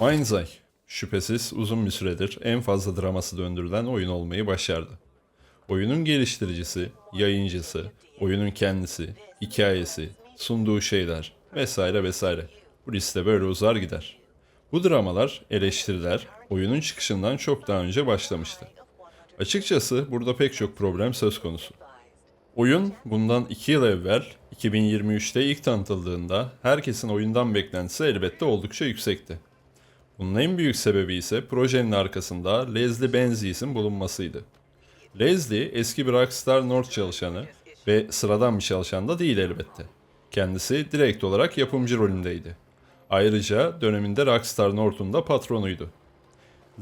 Eye, şüphesiz uzun bir süredir en fazla draması döndürülen oyun olmayı başardı. Oyunun geliştiricisi, yayıncısı, oyunun kendisi, hikayesi, sunduğu şeyler vesaire vesaire. Bu liste böyle uzar gider. Bu dramalar, eleştiriler oyunun çıkışından çok daha önce başlamıştı. Açıkçası burada pek çok problem söz konusu. Oyun bundan 2 yıl evvel 2023'te ilk tanıtıldığında herkesin oyundan beklentisi elbette oldukça yüksekti. Bunun en büyük sebebi ise projenin arkasında Leslie Benzies'in bulunmasıydı. Leslie eski bir Rockstar North çalışanı ve sıradan bir çalışan da değil elbette. Kendisi direkt olarak yapımcı rolündeydi. Ayrıca döneminde Rockstar North'un da patronuydu.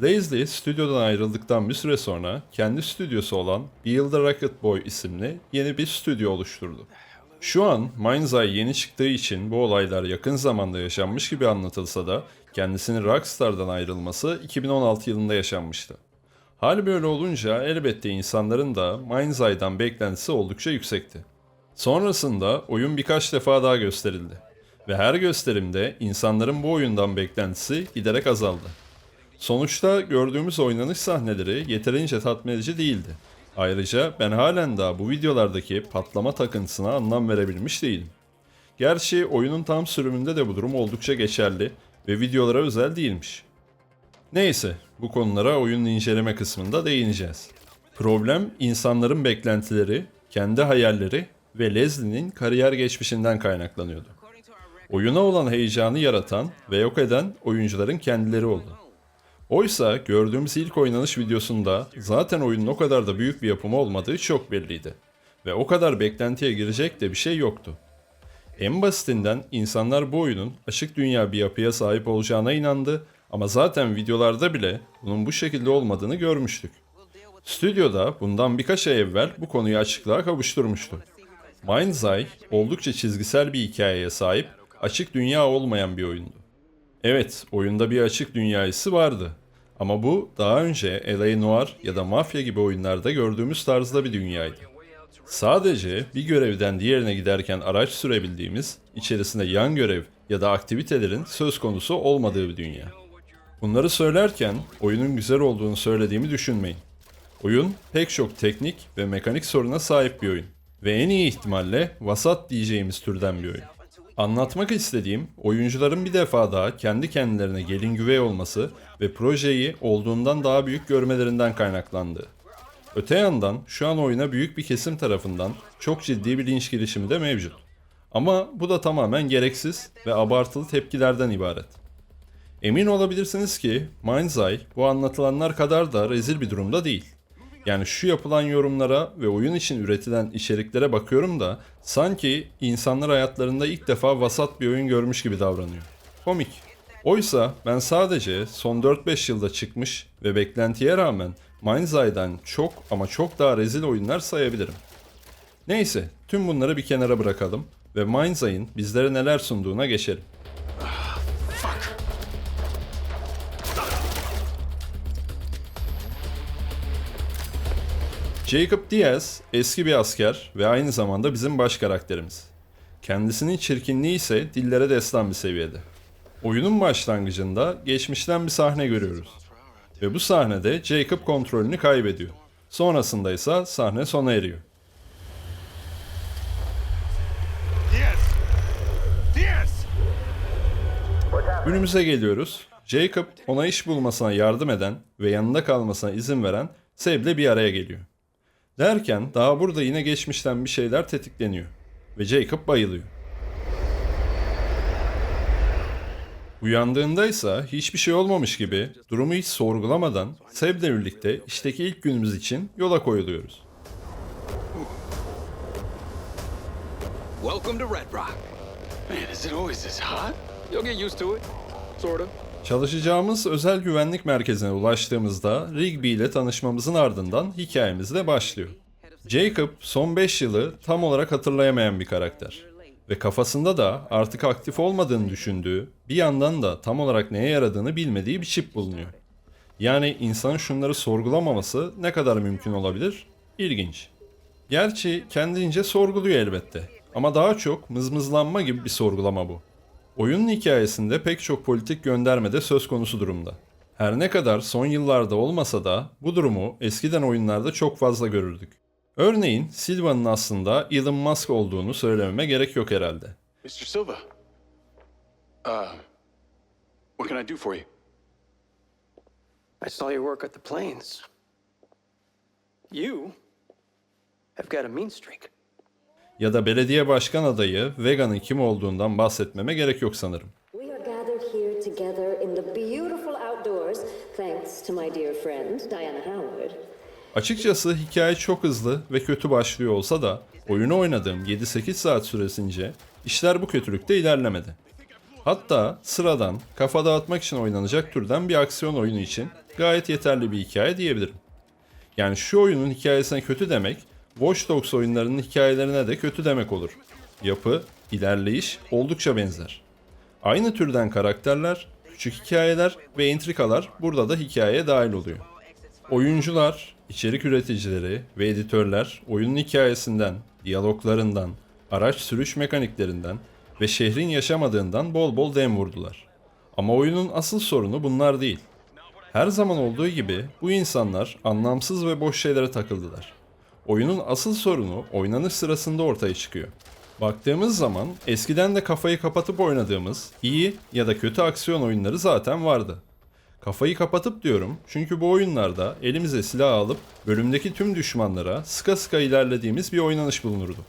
Leslie stüdyodan ayrıldıktan bir süre sonra kendi stüdyosu olan Build a Rocket Boy isimli yeni bir stüdyo oluşturdu. Şu an Mind's Eye yeni çıktığı için bu olaylar yakın zamanda yaşanmış gibi anlatılsa da kendisinin Rockstar'dan ayrılması 2016 yılında yaşanmıştı. Hal böyle olunca elbette insanların da Mind's Eye'dan beklentisi oldukça yüksekti. Sonrasında oyun birkaç defa daha gösterildi ve her gösterimde insanların bu oyundan beklentisi giderek azaldı. Sonuçta gördüğümüz oynanış sahneleri yeterince tatmin edici değildi. Ayrıca ben halen daha bu videolardaki patlama takıntısına anlam verebilmiş değilim. Gerçi oyunun tam sürümünde de bu durum oldukça geçerli ve videolara özel değilmiş. Neyse, bu konulara oyunun inceleme kısmında değineceğiz. Problem insanların beklentileri, kendi hayalleri ve Leslie'nin kariyer geçmişinden kaynaklanıyordu. Oyuna olan heyecanı yaratan ve yok eden oyuncuların kendileri oldu. Oysa gördüğümüz ilk oynanış videosunda zaten oyunun o kadar da büyük bir yapımı olmadığı çok belliydi. Ve o kadar beklentiye girecek de bir şey yoktu. En basitinden insanlar bu oyunun açık dünya bir yapıya sahip olacağına inandı ama zaten videolarda bile bunun bu şekilde olmadığını görmüştük. Stüdyoda bundan birkaç ay evvel bu konuyu açıklığa kavuşturmuştu. Mind's Eye oldukça çizgisel bir hikayeye sahip, açık dünya olmayan bir oyundu. Evet, oyunda bir açık dünyası vardı. Ama bu daha önce L.A. Noir ya da Mafya gibi oyunlarda gördüğümüz tarzda bir dünyaydı. Sadece bir görevden diğerine giderken araç sürebildiğimiz, içerisinde yan görev ya da aktivitelerin söz konusu olmadığı bir dünya. Bunları söylerken oyunun güzel olduğunu söylediğimi düşünmeyin. Oyun pek çok teknik ve mekanik soruna sahip bir oyun ve en iyi ihtimalle vasat diyeceğimiz türden bir oyun. Anlatmak istediğim oyuncuların bir defa daha kendi kendilerine gelin güvey olması ve projeyi olduğundan daha büyük görmelerinden kaynaklandığı. Öte yandan şu an oyuna büyük bir kesim tarafından çok ciddi bir linç girişimi de mevcut. Ama bu da tamamen gereksiz ve abartılı tepkilerden ibaret. Emin olabilirsiniz ki Mind's Eye bu anlatılanlar kadar da rezil bir durumda değil. Yani şu yapılan yorumlara ve oyun için üretilen içeriklere bakıyorum da sanki insanlar hayatlarında ilk defa vasat bir oyun görmüş gibi davranıyor. Komik. Oysa ben sadece son 4-5 yılda çıkmış ve beklentiye rağmen Mind's Eye'dan çok ama çok daha rezil oyunlar sayabilirim. Neyse, tüm bunları bir kenara bırakalım ve Mind's Eye'in bizlere neler sunduğuna geçelim. Jacob Diaz eski bir asker ve aynı zamanda bizim baş karakterimiz. Kendisinin çirkinliği ise dillere destan bir seviyede. Oyunun başlangıcında geçmişten bir sahne görüyoruz. Ve bu sahnede Jacob kontrolünü kaybediyor. Sonrasında ise sahne sona eriyor. Günümüze geliyoruz. Jacob ona iş bulmasına yardım eden ve yanında kalmasına izin veren Seb'le bir araya geliyor. Derken daha burada yine geçmişten bir şeyler tetikleniyor ve Jacob bayılıyor. Uyandığında ise hiçbir şey olmamış gibi durumu hiç sorgulamadan Seb'le birlikte işteki ilk günümüz için yola koyuluyoruz. Welcome to Red Rock. Man, is it always this hot? You'll get used to it. Sort of. Çalışacağımız özel güvenlik merkezine ulaştığımızda Rigby ile tanışmamızın ardından hikayemiz de başlıyor. Jacob son 5 yılı tam olarak hatırlayamayan bir karakter. Ve kafasında da artık aktif olmadığını düşündüğü, bir yandan da tam olarak neye yaradığını bilmediği bir çip bulunuyor. Yani insanın şunları sorgulamaması ne kadar mümkün olabilir? İlginç. Gerçi kendince sorguluyor elbette. Ama daha çok mızmızlanma gibi bir sorgulama bu. Oyunun hikayesinde pek çok politik gönderme de söz konusu durumda. Her ne kadar son yıllarda olmasa da bu durumu eskiden oyunlarda çok fazla görürdük. Örneğin Silva'nın aslında Elon Musk olduğunu söylememe gerek yok herhalde. Mr. Silva. Uh, what can I do for you? I saw your work at the plains. You have got a mean streak. Ya da belediye başkan adayı Vega'nın kim olduğundan bahsetmeme gerek yok sanırım. We are gathered here together in the beautiful outdoors, thanks to my dear friend Diana Howard. Açıkçası hikaye çok hızlı ve kötü başlıyor olsa da oyunu oynadığım 7-8 saat süresince işler bu kötülükte ilerlemedi. Hatta sıradan kafa dağıtmak için oynanacak türden bir aksiyon oyunu için gayet yeterli bir hikaye diyebilirim. Yani şu oyunun hikayesine kötü demek, Watch Dogs oyunlarının hikayelerine de kötü demek olur. Yapı, ilerleyiş oldukça benzer. Aynı türden karakterler, küçük hikayeler ve entrikalar burada da hikayeye dahil oluyor. Oyuncular, içerik üreticileri ve editörler oyunun hikayesinden, diyaloglarından, araç sürüş mekaniklerinden ve şehrin yaşamadığından bol bol dem vurdular. Ama oyunun asıl sorunu bunlar değil. Her zaman olduğu gibi bu insanlar anlamsız ve boş şeylere takıldılar. Oyunun asıl sorunu oynanış sırasında ortaya çıkıyor. Baktığımız zaman eskiden de kafayı kapatıp oynadığımız iyi ya da kötü aksiyon oyunları zaten vardı. Kafayı kapatıp diyorum çünkü bu oyunlarda elimize silah alıp bölümdeki tüm düşmanlara sıka sıka ilerlediğimiz bir oynanış bulunurdu.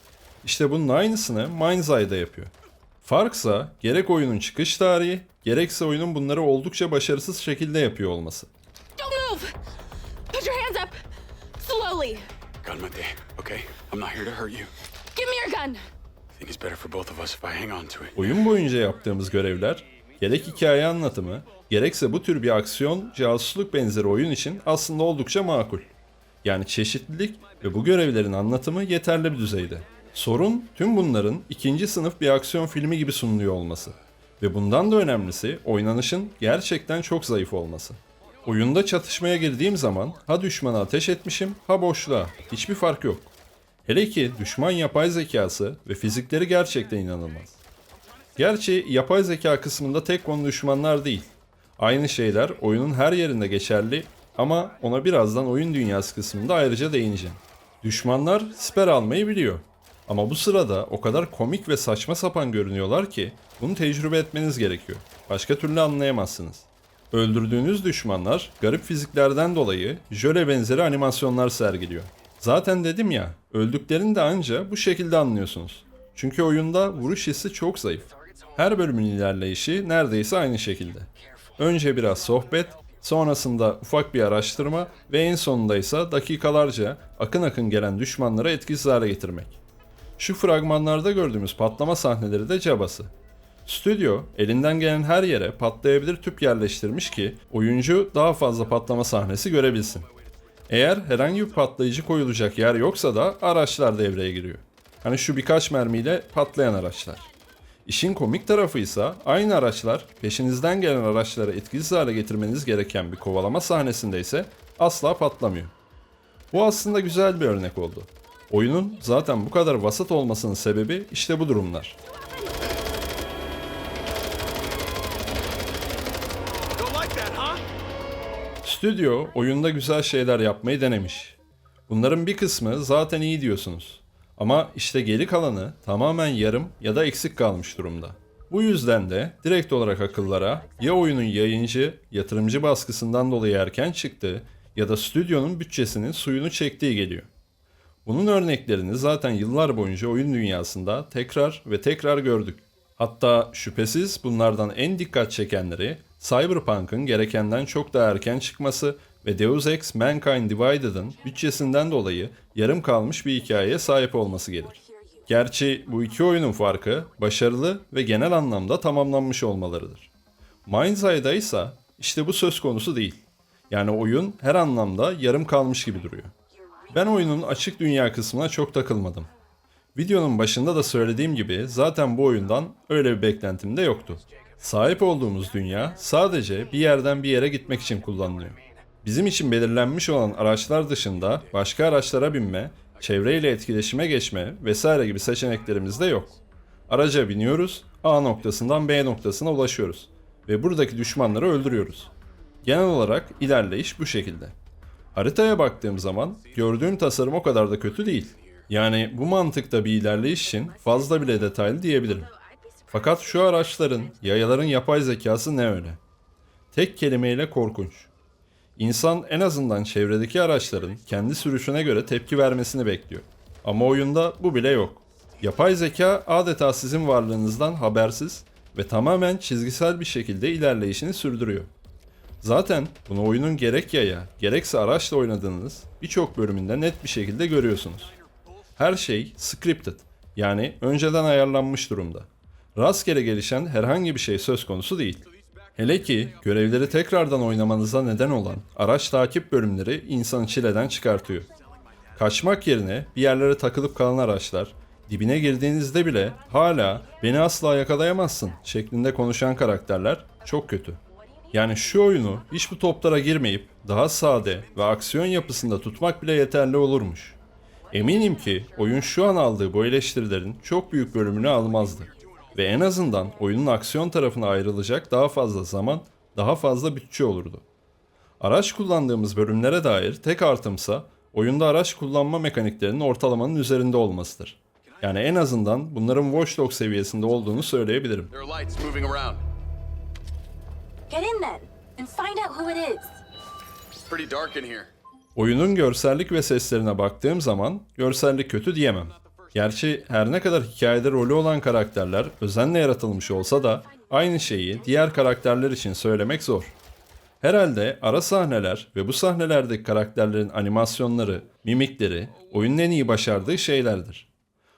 İşte bunun aynısını Mind's Eye'da yapıyor. Farksa gerek oyunun çıkış tarihi, gerekse oyunun bunları oldukça başarısız şekilde yapıyor olması. Don't move! Put your hands up! Slowly! Calmate, okay? I'm not here to hurt you. Give me your gun! I think it's better for both of us if I hang on to it. Oyun boyunca yaptığımız görevler, gerek hikaye anlatımı, gerekse bu tür bir aksiyon, casusluk benzeri oyun için aslında oldukça makul. Yani çeşitlilik ve bu görevlerin anlatımı yeterli bir düzeyde. Sorun tüm bunların ikinci sınıf bir aksiyon filmi gibi sunuluyor olması. Ve bundan da önemlisi oynanışın gerçekten çok zayıf olması. Oyunda çatışmaya girdiğim zaman ha düşmana ateş etmişim ha boşluğa. Hiçbir fark yok. Hele ki düşman yapay zekası ve fizikleri gerçekten inanılmaz. Gerçi yapay zeka kısmında tek konu düşmanlar değil. Aynı şeyler oyunun her yerinde geçerli ama ona birazdan oyun dünyası kısmında ayrıca değineceğim. Düşmanlar siper almayı biliyor. Ama bu sırada o kadar komik ve saçma sapan görünüyorlar ki bunu tecrübe etmeniz gerekiyor. Başka türlü anlayamazsınız. Öldürdüğünüz düşmanlar garip fiziklerden dolayı jöle benzeri animasyonlar sergiliyor. Zaten dedim ya, öldüklerini de anca bu şekilde anlıyorsunuz. Çünkü oyunda vuruş hissi çok zayıf. Her bölümün ilerleyişi neredeyse aynı şekilde. Önce biraz sohbet, sonrasında ufak bir araştırma ve en sonunda ise dakikalarca akın akın gelen düşmanlara etkisiz hale getirmek. Şu fragmanlarda gördüğümüz patlama sahneleri de cabası. Stüdyo elinden gelen her yere patlayabilir tüp yerleştirmiş ki oyuncu daha fazla patlama sahnesi görebilsin. Eğer herhangi bir patlayıcı koyulacak yer yoksa da araçlar devreye giriyor. Hani şu birkaç mermiyle patlayan araçlar. İşin komik tarafı ise aynı araçlar peşinizden gelen araçları etkisiz hale getirmeniz gereken bir kovalama sahnesinde ise asla patlamıyor. Bu aslında güzel bir örnek oldu. Oyunun zaten bu kadar vasat olmasının sebebi işte bu durumlar. Stüdyo oyunda güzel şeyler yapmayı denemiş. Bunların bir kısmı zaten iyi diyorsunuz. Ama işte geri kalanı tamamen yarım ya da eksik kalmış durumda. Bu yüzden de direkt olarak akıllara ya oyunun yayıncı, yatırımcı baskısından dolayı erken çıktığı ya da stüdyonun bütçesinin suyunu çektiği geliyor. Bunun örneklerini zaten yıllar boyunca oyun dünyasında tekrar ve tekrar gördük. Hatta şüphesiz bunlardan en dikkat çekenleri Cyberpunk'ın gerekenden çok daha erken çıkması ve Deus Ex Mankind Divided'ın bütçesinden dolayı yarım kalmış bir hikayeye sahip olması gelir. Gerçi bu iki oyunun farkı başarılı ve genel anlamda tamamlanmış olmalarıdır. Mind's Eye'da ise işte bu söz konusu değil. Yani oyun her anlamda yarım kalmış gibi duruyor. Ben oyunun açık dünya kısmına çok takılmadım. Videonun başında da söylediğim gibi zaten bu oyundan öyle bir beklentim de yoktu. Sahip olduğumuz dünya sadece bir yerden bir yere gitmek için kullanılıyor. Bizim için belirlenmiş olan araçlar dışında başka araçlara binme, çevreyle etkileşime geçme vesaire gibi seçeneklerimiz de yok. Araca biniyoruz, A noktasından B noktasına ulaşıyoruz ve buradaki düşmanları öldürüyoruz. Genel olarak ilerleyiş bu şekilde. Haritaya baktığım zaman gördüğüm tasarım o kadar da kötü değil. Yani bu mantıkta bir ilerleyiş için fazla bile detaylı diyebilirim. Fakat şu araçların, yayaların yapay zekası ne öyle? Tek kelimeyle korkunç. İnsan en azından çevredeki araçların kendi sürüşüne göre tepki vermesini bekliyor. Ama oyunda bu bile yok. Yapay zeka adeta sizin varlığınızdan habersiz ve tamamen çizgisel bir şekilde ilerleyişini sürdürüyor. Zaten bunu oyunun gerek yaya, gerekse araçla oynadığınız birçok bölümünde net bir şekilde görüyorsunuz. Her şey scripted, yani önceden ayarlanmış durumda. Rastgele gelişen herhangi bir şey söz konusu değil. Hele ki görevleri tekrardan oynamanıza neden olan araç takip bölümleri insanı çileden çıkartıyor. Kaçmak yerine bir yerlere takılıp kalan araçlar, dibine girdiğinizde bile hala beni asla yakalayamazsın şeklinde konuşan karakterler çok kötü. Yani şu oyunu hiç bu toplara girmeyip daha sade ve aksiyon yapısında tutmak bile yeterli olurmuş. Eminim ki oyun şu an aldığı bu eleştirilerin çok büyük bölümünü almazdı. Ve en azından oyunun aksiyon tarafına ayrılacak daha fazla zaman, daha fazla bütçe olurdu. Araç kullandığımız bölümlere dair tek artımsa oyunda araç kullanma mekaniklerinin ortalamanın üzerinde olmasıdır. Yani en azından bunların Watch Dogs seviyesinde olduğunu söyleyebilirim. Oyunun görsellik ve seslerine baktığım zaman görsellik kötü diyemem. Gerçi her ne kadar hikayede rolü olan karakterler özenle yaratılmış olsa da aynı şeyi diğer karakterler için söylemek zor. Herhalde ara sahneler ve bu sahnelerdeki karakterlerin animasyonları, mimikleri oyunun en iyi başardığı şeylerdir.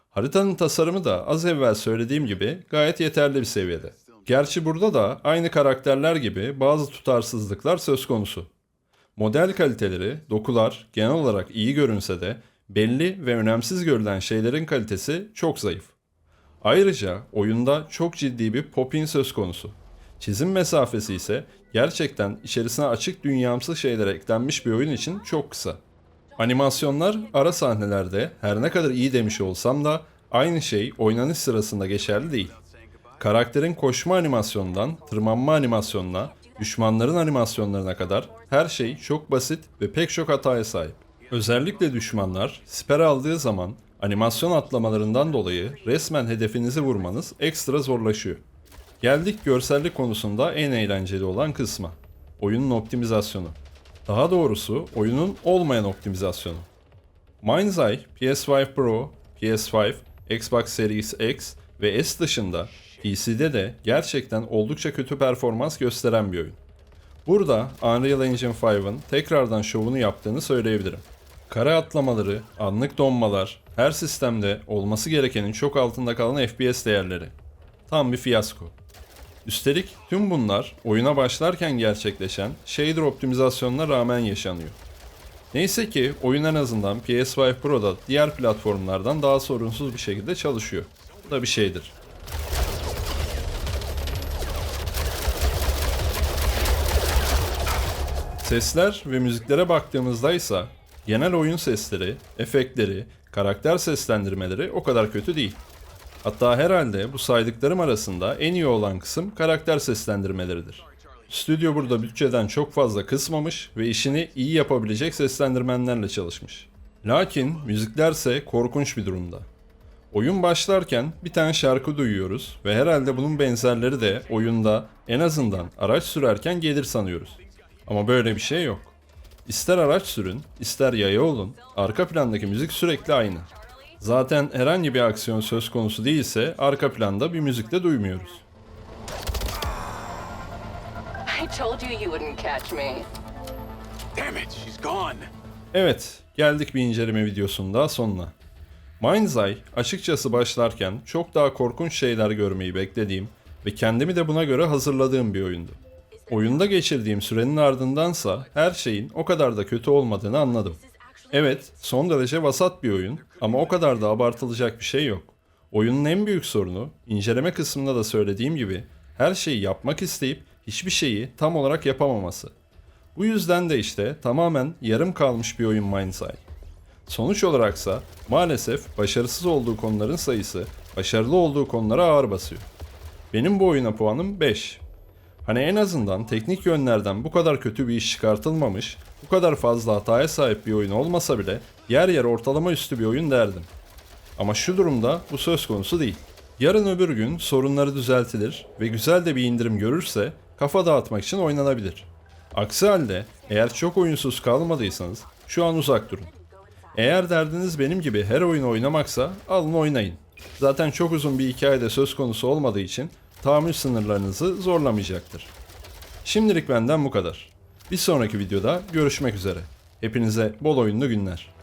Haritanın tasarımı da az evvel söylediğim gibi gayet yeterli bir seviyede. Gerçi burada da aynı karakterler gibi bazı tutarsızlıklar söz konusu. Model kaliteleri, dokular genel olarak iyi görünse de belli ve önemsiz görülen şeylerin kalitesi çok zayıf. Ayrıca oyunda çok ciddi bir pop-in söz konusu. Çizim mesafesi ise gerçekten içerisine açık dünyamsı şeyler eklenmiş bir oyun için çok kısa. Animasyonlar ara sahnelerde her ne kadar iyi demiş olsam da aynı şey oynanış sırasında geçerli değil. Karakterin koşma animasyonundan tırmanma animasyonuna, düşmanların animasyonlarına kadar her şey çok basit ve pek çok hataya sahip. Özellikle düşmanlar siper aldığı zaman animasyon atlamalarından dolayı resmen hedefinizi vurmanız ekstra zorlaşıyor. Geldik görsellik konusunda en eğlenceli olan kısma. Oyunun optimizasyonu. Daha doğrusu oyunun olmayan optimizasyonu. Mind's Eye, PS5 Pro, PS5, Xbox Series X ve S dışında PC'de de gerçekten oldukça kötü performans gösteren bir oyun. Burada Unreal Engine 5'ın tekrardan şovunu yaptığını söyleyebilirim. Kare atlamaları, anlık donmalar, her sistemde olması gerekenin çok altında kalan FPS değerleri. Tam bir fiyasko. Üstelik tüm bunlar oyuna başlarken gerçekleşen shader optimizasyonuna rağmen yaşanıyor. Neyse ki oyun en azından PS5 Pro'da diğer platformlardan daha sorunsuz bir şekilde çalışıyor. Bu da bir şeydir. Sesler ve müziklere baktığımızda ise genel oyun sesleri, efektleri, karakter seslendirmeleri o kadar kötü değil. Hatta herhalde bu saydıklarım arasında en iyi olan kısım karakter seslendirmeleridir. Stüdyo burada bütçeden çok fazla kısmamış ve işini iyi yapabilecek seslendirmenlerle çalışmış. Lakin müziklerse korkunç bir durumda. Oyun başlarken bir tane şarkı duyuyoruz ve herhalde bunun benzerleri de oyunda en azından araç sürerken gelir sanıyoruz. Ama böyle bir şey yok. İster araç sürün, ister yaya olun, arka plandaki müzik sürekli aynı. Zaten herhangi bir aksiyon söz konusu değilse arka planda bir müzik de duymuyoruz. I told you you wouldn't catch me. Damn it, she's gone. Evet, geldik bir inceleme videosunun daha sonuna. Mind's Eye açıkçası başlarken çok daha korkunç şeyler görmeyi beklediğim ve kendimi de buna göre hazırladığım bir oyundu. Oyunda geçirdiğim sürenin ardındansa her şeyin o kadar da kötü olmadığını anladım. Evet, son derece vasat bir oyun ama o kadar da abartılacak bir şey yok. Oyunun en büyük sorunu, inceleme kısmında da söylediğim gibi, her şeyi yapmak isteyip hiçbir şeyi tam olarak yapamaması. Bu yüzden de işte tamamen yarım kalmış bir oyun Mind's Eye. Sonuç olaraksa maalesef başarısız olduğu konuların sayısı başarılı olduğu konulara ağır basıyor. Benim bu oyuna puanım 5. Hani en azından teknik yönlerden bu kadar kötü bir iş çıkartılmamış, bu kadar fazla hataya sahip bir oyun olmasa bile yer yer ortalama üstü bir oyun derdim. Ama şu durumda bu söz konusu değil. Yarın öbür gün sorunları düzeltilir ve güzel de bir indirim görürse kafa dağıtmak için oynanabilir. Aksi halde eğer çok oyunsuz kalmadıysanız şu an uzak durun. Eğer derdiniz benim gibi her oyunu oynamaksa alın oynayın. Zaten çok uzun bir hikayede söz konusu olmadığı için tahammül sınırlarınızı zorlamayacaktır. Şimdilik benden bu kadar. Bir sonraki videoda görüşmek üzere. Hepinize bol oyunlu günler.